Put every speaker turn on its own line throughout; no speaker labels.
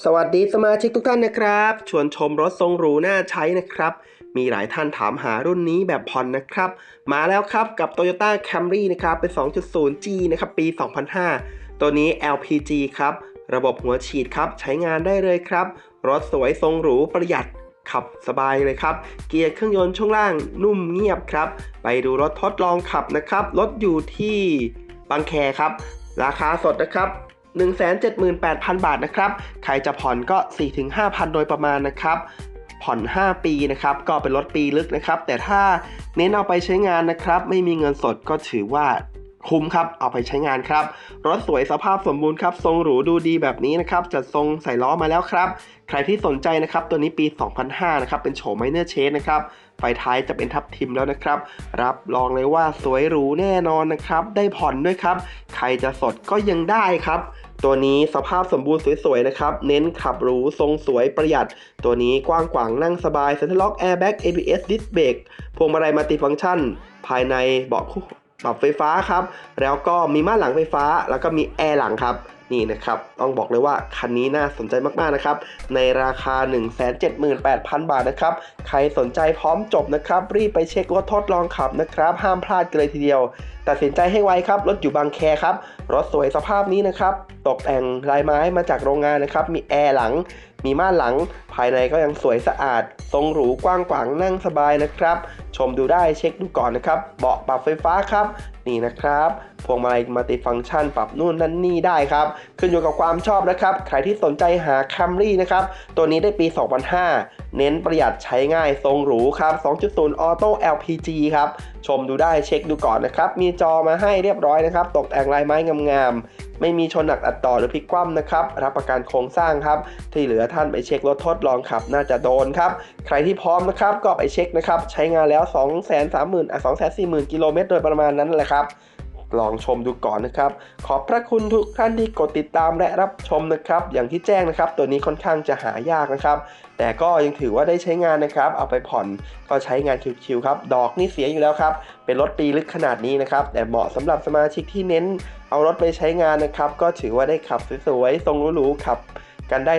สวัสดีสมาชิกทุกท่านนะครับ ชวนชมรถทรงหรูน่าใช้นะครับ มีหลายท่านถามหารุ่นนี้แบบผ่อนนะครับ มาแล้วครับกับ Toyota Camry นะครับ เป็น 2.0G นะครับ ปี 2005 ตัวนี้ LPG ครับ ระบบหัวฉีดครับ ใช้งานได้เลยครับ รถสวยทรงหรูประหยัดขับสบายเลยครับ เกียร์เครื่องยนต์ช่วงล่างนุ่มเงียบครับ ไปดูรถทดลองขับนะครับ รถอยู่ที่บางแคครับ ราคาสดนะครับ 178,000 บาทนะครับ ใครจะผ่อนก็ 4-5,000 โดยประมาณนะครับ ผ่อน 5 ปีนะครับ ก็เป็นรถปีลึกนะครับ แต่ถ้าเน้นเอาไปใช้งานนะครับ ไม่มีเงินสดก็ถือว่าคุ้มครับ เอาไปใช้งานครับ รถสวยสภาพสมบูรณ์ครับ ทรงหรูดูดีแบบนี้นะครับ จัดทรงใส่ล้อมาแล้วครับ ใครที่สนใจนะครับ ตัวนี้ปี 2005 นะครับ เป็นโฉมไมเนอร์เชสนะครับ ไฟท้ายจะเป็นทับทิมแล้วนะครับ รับรองเลยว่าสวยหรูแน่นอนนะครับ ได้ผ่อนด้วยครับ ใครจะสดก็ยังได้ครับ ตัวนี้สภาพสมบูรณ์สวยๆนะครับ เน้นขับหรูทรงสวยประหยัด ตัวนี้กว้างขวางนั่งสบายเซ็นทรัลล็อกแอร์แบ็ก ABS ดิสเบรกพวงมาลัยมัลติฟังก์ชัน ภายในเบาะคู่ ปรับไฟฟ้าครับ แล้วก็มีม่านหลังไฟฟ้า แล้วก็มีแอร์หลังครับนี่นะครับ ต้องบอกเลยว่าคันนี้น่าสนใจมากๆนะครับ ในราคา 178,000 บาทนะครับ ใครสนใจพร้อมจบนะครับ รีบไปเช็ครถทดลองขับนะครับ ห้ามพลาดกันเลยทีเดียว ตัดสินใจให้ไวครับ รถอยู่บางแคครับ รถสวยสภาพนี้นะครับ ตกแต่งลายไม้มาจากโรงงานนะครับ มีแอร์หลัง มีม่านหลัง ภายในก็ยังสวยสะอาด ทรงหรูกว้างขวางนั่งสบายนะครับ ชมดูได้เช็คดูก่อนนะครับ เบาะปรับไฟฟ้าครับ นี่นะครับพวงมาลัยมัลติฟังก์ชันปรับนู่นนั่นนี่ได้ครับ ขึ้นอยู่กับความชอบนะครับ ใครที่สนใจหา Camry นะครับ ตัวนี้ได้ปี 2005 เน้นประหยัดใช้ง่ายทรงหรูครับ 2.0 Auto LPG ครับ ชมดูได้เช็คดูก่อนนะครับ มีจอมาให้เรียบร้อยนะครับ ตกแต่งลายไม้งามๆ ไม่มีชนหนักอัดต่อหรือพลิกคว่ำนะครับ รับประกันโครงสร้างครับ ที่เหลือท่านไปเช็ครถทดลองขับ น่าจะโดนครับ ใครที่พร้อมนะครับก็ไปเช็คนะครับ ใช้งานแล้ว 2 3 0 0 0 0อะ240,000 กิโลเมตรโดยประมาณนั้นแหละครับลองชมดูก่อนนะครับ ขอบพระคุณทุกท่านที่กดติดตามและรับชมนะครับ อย่างที่แจ้งนะครับ ตัวนี้ค่อนข้างจะหายากนะครับ แต่ก็ยังถือว่าได้ใช้งานนะครับ เอาไปผ่อนก็ใช้งานคิวๆครับ ดอกนี่เสียอยู่แล้วครับ เป็นรถปีลึกขนาดนี้นะครับ แต่เหมาะสำหรับสมาชิกที่เน้น เอารถไปใช้งานนะครับ ก็ถือว่าได้ขับสวยๆทรงหรูๆขับ กันได้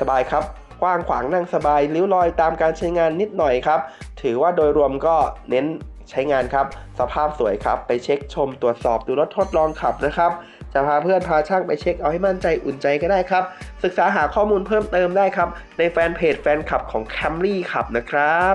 สบายๆครับกว้างขวางนั่งสบายริ้วรอยตามการใช้งานนิดหน่อยครับ ถือว่าโดยรวมก็เน้น ใช้งานครับ สภาพสวยครับ ไปเช็คชมตรวจสอบดูรถทดลองขับนะครับ จะพาเพื่อนพาช่างไปเช็คเอาให้มั่นใจอุ่นใจก็ได้ครับ ศึกษาหาข้อมูลเพิ่มเติมได้ครับ ในแฟนเพจแฟนคลับของ Camry ขับนะครับ